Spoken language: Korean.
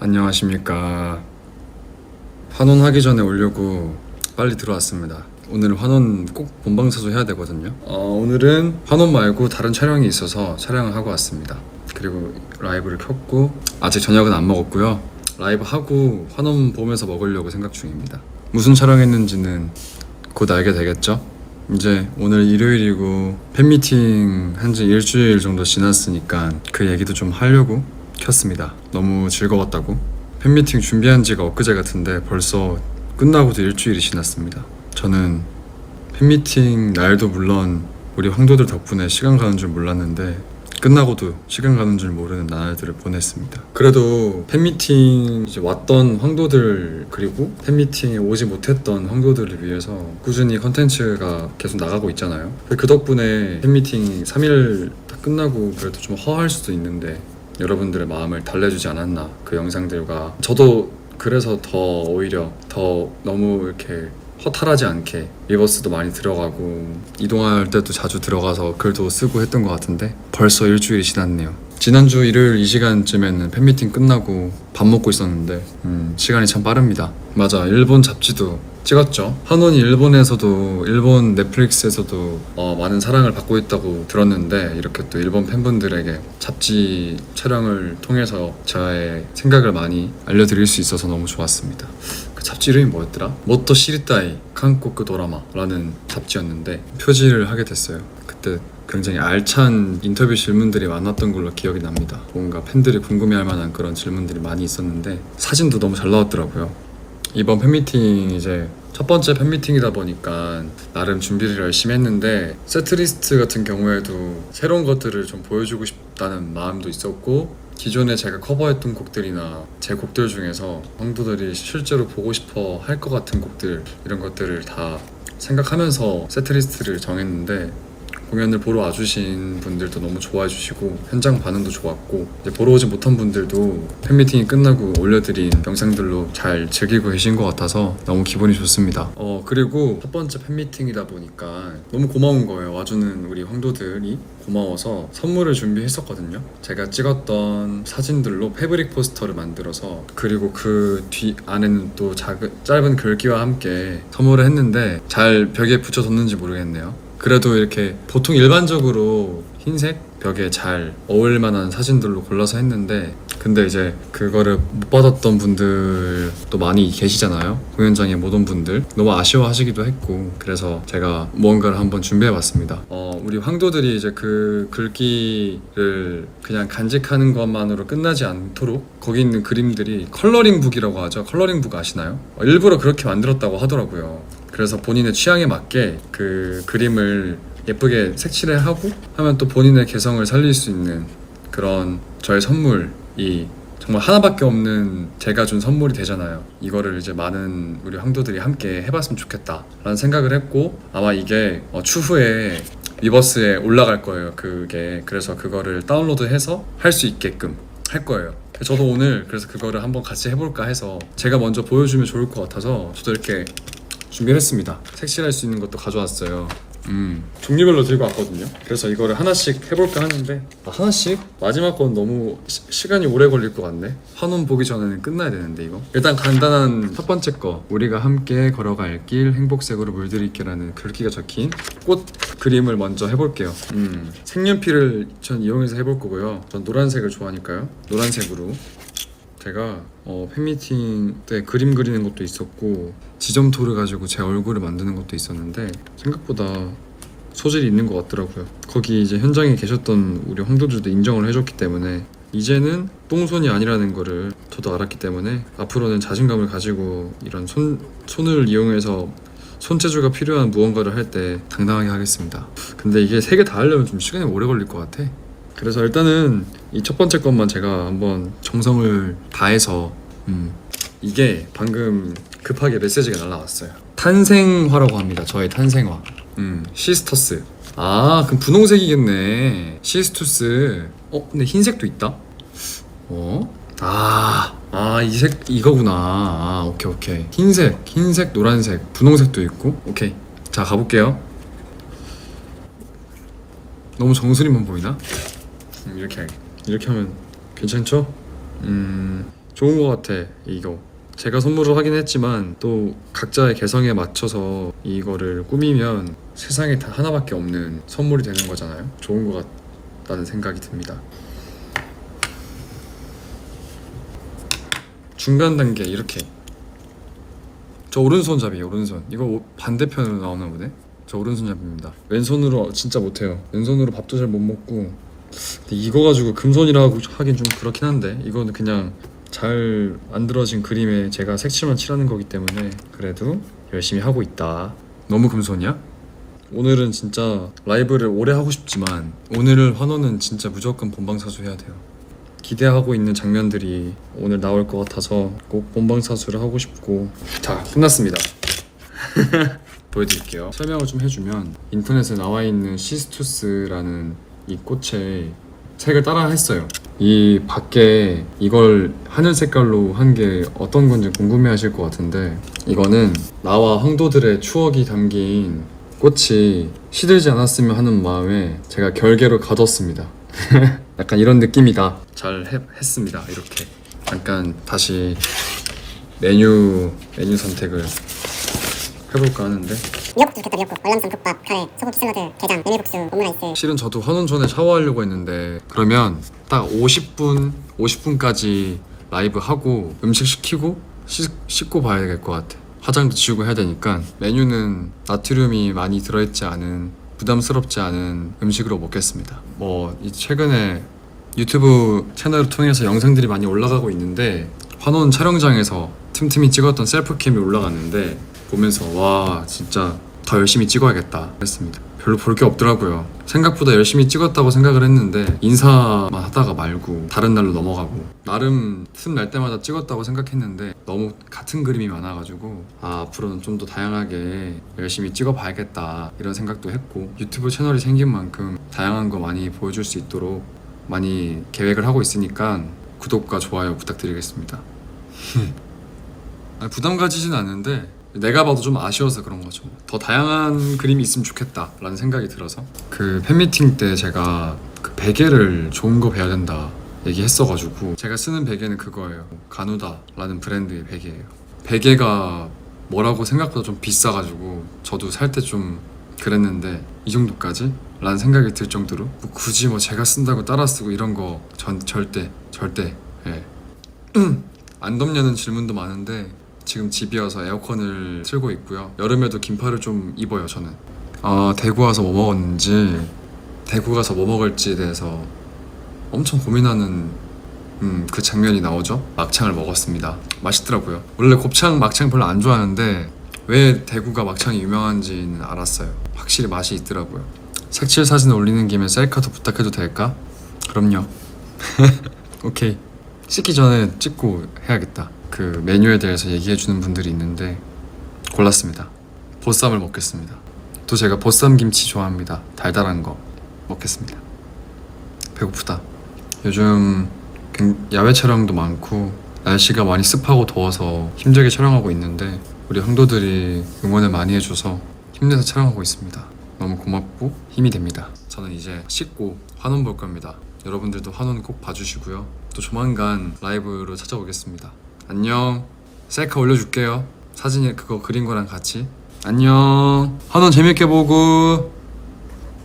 안녕하십니까. 환원하기 전에 오려고 빨리 들어왔습니다. 오늘 환원 꼭 본방사수 해야 되거든요. 어, 오늘은 환원 말고 다른 촬영이 있어서 촬영을 하고 왔습니다. 그리고 라이브를 켰고 아직 저녁은 안 먹었고요. 라이브 하고 환원 보면서 먹으려고 생각 중입니다. 무슨 촬영했는지는 곧 알게 되겠죠? 이제 오늘 일요일이고 팬미팅 한 지 일주일 정도 지났으니까 그 얘기도 좀 하려고 켰습니다. 너무 즐거웠다고. 팬미팅 준비한 지가 엊그제 같은데 벌써 끝나고도 일주일이 지났습니다. 저는 팬미팅 날도 물론 우리 황도들 덕분에 시간 가는 줄 몰랐는데 끝나고도 시간 가는 줄 모르는 나날들을 보냈습니다. 그래도 팬미팅 이제 왔던 황도들 그리고 팬미팅에 오지 못했던 황도들을 위해서 꾸준히 컨텐츠가 계속 나가고 있잖아요. 그 덕분에 팬미팅 3일 다 끝나고 그래도 좀 허할 수도 있는데 여러분들의 마음을 달래주지 않았나 그 영상들과 저도 그래서 더 오히려 더 너무 이렇게 허탈하지 않게 리버스도 많이 들어가고 이동할 때도 자주 들어가서 글도 쓰고 했던 것 같은데 벌써 일주일이 지났네요. 지난주 일요일 이 시간쯤에는 팬미팅 끝나고 밥 먹고 있었는데 음, 시간이 참 빠릅니다. 맞아 일본 잡지도 찍었죠. 한원이 일본에서도 일본 넷플릭스에서도 어, 많은 사랑을 받고 있다고 들었는데 이렇게 또 일본 팬분들에게 잡지 촬영을 통해서 저의 생각을 많이 알려드릴 수 있어서 너무 좋았습니다. 그 잡지 이름이 뭐였더라? 모토 시리타이 한국 드라마라는 잡지였는데 표지를 하게 됐어요. 그때 굉장히 알찬 인터뷰 질문들이 많았던 걸로 기억이 납니다. 뭔가 팬들이 궁금해할 만한 그런 질문들이 많이 있었는데 사진도 너무 잘 나왔더라고요. 이번 팬미팅 이제 첫 번째 팬미팅이다 보니까 나름 준비를 열심히 했는데 세트리스트 같은 경우에도 새로운 것들을 좀 보여주고 싶다는 마음도 있었고 기존에 제가 커버했던 곡들이나 제 곡들 중에서 황도들이 실제로 보고 싶어 할 것 같은 곡들 이런 것들을 다 생각하면서 세트리스트를 정했는데 공연을 보러 와주신 분들도 너무 좋아해 주시고 현장 반응도 좋았고 이제 보러 오지 못한 분들도 팬미팅이 끝나고 올려드린 영상들로 잘 즐기고 계신 것 같아서 너무 기분이 좋습니다. 어 그리고 첫 번째 팬미팅이다 보니까 너무 고마운 거예요. 와주는 우리 황도들이 고마워서 선물을 준비했었거든요. 제가 찍었던 사진들로 패브릭 포스터를 만들어서 그리고 그 뒤 안에는 또 작은 짧은 글귀와 함께 선물을 했는데 잘 벽에 붙여뒀는지 모르겠네요. 그래도 이렇게 보통 일반적으로 흰색 벽에 잘 어울릴 만한 사진들로 골라서 했는데 근데 이제 그거를 못 받았던 분들도 많이 계시잖아요. 공연장에 못 온 분들. 너무 아쉬워하시기도 했고 그래서 제가 무언가를 한번 준비해봤습니다. 어, 우리 황도들이 이제 그 글귀를 그냥 간직하는 것만으로 끝나지 않도록 거기 있는 그림들이 컬러링북이라고 하죠. 컬러링북 아시나요? 어, 일부러 그렇게 만들었다고 하더라고요 그래서 본인의 취향에 맞게 그 그림을 예쁘게 색칠을 하고 하면 또 본인의 개성을 살릴 수 있는 그런 저의 선물이 정말 하나밖에 없는 제가 준 선물이 되잖아요. 이거를 이제 많은 우리 황도들이 함께 해봤으면 좋겠다라는 생각을 했고 아마 이게 어, 추후에 위버스에 올라갈 거예요. 그게 그래서 그거를 다운로드해서 할 수 있게끔 할 거예요. 저도 오늘 그래서 그거를 한번 같이 해볼까 해서 제가 먼저 보여주면 좋을 것 같아서 저도 이렇게 준비를 했습니다. 색칠할 수 있는 것도 가져왔어요. 음, 종류별로 들고 왔거든요. 그래서 이거를 하나씩 해볼까 하는데 아, 하나씩? 마지막 건 너무 시, 간이 오래 걸릴 것 같네. 한원 보기 전에는 끝나야 되는데 이거. 일단 간단한 첫 번째 거 우리가 함께 걸어갈 길 행복색으로 물들이기라는 글귀가 적힌 꽃 그림을 먼저 해볼게요. 음, 색연필을 전 이용해서 해볼 거고요. 전 노란색을 좋아하니까요. 노란색으로 제가 어, 팬미팅 때 그림 그리는 것도 있었고 지점토를 가지고 제 얼굴을 만드는 것도 있었는데 생각보다 소질이 있는 것 같더라고요. 거기 이제 현장에 계셨던 우리 황도들도 인정을 해줬기 때문에 이제는 똥손이 아니라는 거를 저도 알았기 때문에 앞으로는 자신감을 가지고 이런 손, 손을 이용해서 손재주가 필요한 무언가를 할 때 당당하게 하겠습니다. 근데 이게 세 개 다 하려면 좀 시간이 오래 걸릴 것 같아. 그래서 일단은 이 첫 번째 것만 제가 한번 정성을 다해서 음, 이게 방금 급하게 메시지가 날라왔어요. 탄생화라고 합니다. 저의 탄생화. 음, 시스터스. 아, 그럼 분홍색이겠네. 시스투스. 어, 근데 흰색도 있다. 어? 아, 아, 이 색 이거구나. 아, 오케이, 오케이. 흰색, 흰색, 노란색, 분홍색도 있고. 오케이. 자, 가볼게요. 너무 정수리만 보이나? 음, 이렇게 이렇게 하면 괜찮죠? 음 좋은 것 같아 이거. 제가 선물을 하긴 했지만 또 각자의 개성에 맞춰서 이거를 꾸미면 세상에 다 하나밖에 없는 선물이 되는 거잖아요. 좋은 것 같다는 생각이 듭니다. 중간 단계 이렇게. 저 오른손잡이 오른손. 이거 오- 반대편으로 나오나 보네? 저 오른손잡이입니다. 왼손으로 진짜 못해요. 왼손으로 밥도 잘 못 먹고 근데 이거 가지고 금손이라고 하긴 좀 그렇긴 한데 이거는 그냥 잘 만들어진 그림에 제가 색칠만 칠하는 거기 때문에 그래도 열심히 하고 있다. 너무 금손이야? 오늘은 진짜 라이브를 오래 하고 싶지만 오늘을 환호는 진짜 무조건 본방사수 해야 돼요. 기대하고 있는 장면들이 오늘 나올 것 같아서 꼭 본방사수를 하고 싶고. 자 끝났습니다. 보여드릴게요. 설명을 좀 해주면 인터넷에 나와 있는 시스투스라는 이 꽃의 색을 따라 했어요 이 밖에 이걸 하늘 색깔로 한 게 어떤 건지 궁금해 하실 것 같은데 이거는 나와 황도들의 추억이 담긴 꽃이 시들지 않았으면 하는 마음에 제가 결계로 가뒀습니다 약간 이런 느낌이다. 잘 해- 했습니다. 이렇게 잠깐 다시 메뉴 메뉴 선택을 해볼까 하는데 미역국 좋겠다 미역국 월남쌈 국밥 카레 소고기 샐러드 게장 메밀국수 오므라이스 실은 저도 환원 전에 샤워하려고 했는데 그러면 딱 50분 50분까지 라이브 하고 음식 시키고 씻, 씻고 봐야 될 것 같아. 화장도 지우고 해야 되니까 메뉴는 나트륨이 많이 들어있지 않은 부담스럽지 않은 음식으로 먹겠습니다. 뭐이 최근에 유튜브 채널을 통해서 영상들이 많이 올라가고 있는데 환원 촬영장에서 틈틈이 찍었던 셀프캠이 올라갔는데 보면서 와 진짜 더 열심히 찍어야겠다 했습니다. 별로 볼 게 없더라고요. 생각보다 열심히 찍었다고 생각을 했는데 인사만 하다가 말고 다른 날로 넘어가고 나름 틈 날 때마다 찍었다고 생각했는데 너무 같은 그림이 많아가지고 아 앞으로는 좀 더 다양하게 열심히 찍어봐야겠다 이런 생각도 했고 유튜브 채널이 생긴 만큼 다양한 거 많이 보여줄 수 있도록 많이 계획을 하고 있으니까 구독과 좋아요 부탁드리겠습니다. 아니, 부담 가지진 않는데 내가 봐도 좀 아쉬워서 그런 거죠. 더 다양한 그림이 있으면 좋겠다라는 생각이 들어서 그 팬미팅 때 제가 그 베개를 좋은 거 배야 된다 얘기했어가지고 제가 쓰는 베개는 그거예요. 가누다라는 브랜드의 베개예요. 베개가 뭐라고 생각보다 좀 비싸가지고 저도 살 때 좀 그랬는데 이 정도까지? 라는 생각이 들 정도로 뭐 굳이 뭐 제가 쓴다고 따라 쓰고 이런 거 전 절대 절대 예. 안 덥냐는 질문도 많은데 지금 집이어서 에어컨을 틀고 있고요. 여름에도 긴팔을 좀 입어요, 저는. 아, 대구 와서 뭐 먹었는지, 대구 가서 뭐 먹을지에 대해서 엄청 고민하는 음, 그 장면이 나오죠. 막창을 먹었습니다. 맛있더라고요. 원래 곱창, 막창 별로 안 좋아하는데 왜 대구가 막창이 유명한지는 알았어요. 확실히 맛이 있더라고요. 색칠 사진 올리는 김에 셀카도 부탁해도 될까? 그럼요. 오케이. 씻기 전에 찍고 해야겠다. 그 메뉴에 대해서 얘기해 주는 분들이 있는데 골랐습니다. 보쌈을 먹겠습니다. 또 제가 보쌈 김치 좋아합니다. 달달한 거 먹겠습니다. 배고프다. 요즘 굉- 야외 촬영도 많고 날씨가 많이 습하고 더워서 힘들게 촬영하고 있는데 우리 형도들이 응원을 많이 해줘서 힘내서 촬영하고 있습니다. 너무 고맙고 힘이 됩니다. 저는 이제 씻고 환원 볼 겁니다. 여러분들도 환원 꼭 봐주시고요. 또 조만간 라이브로 찾아오겠습니다. 안녕. 셀카 올려줄게요. 사진에 그거 그린 거랑 같이. 안녕. 환원 재밌게 보고.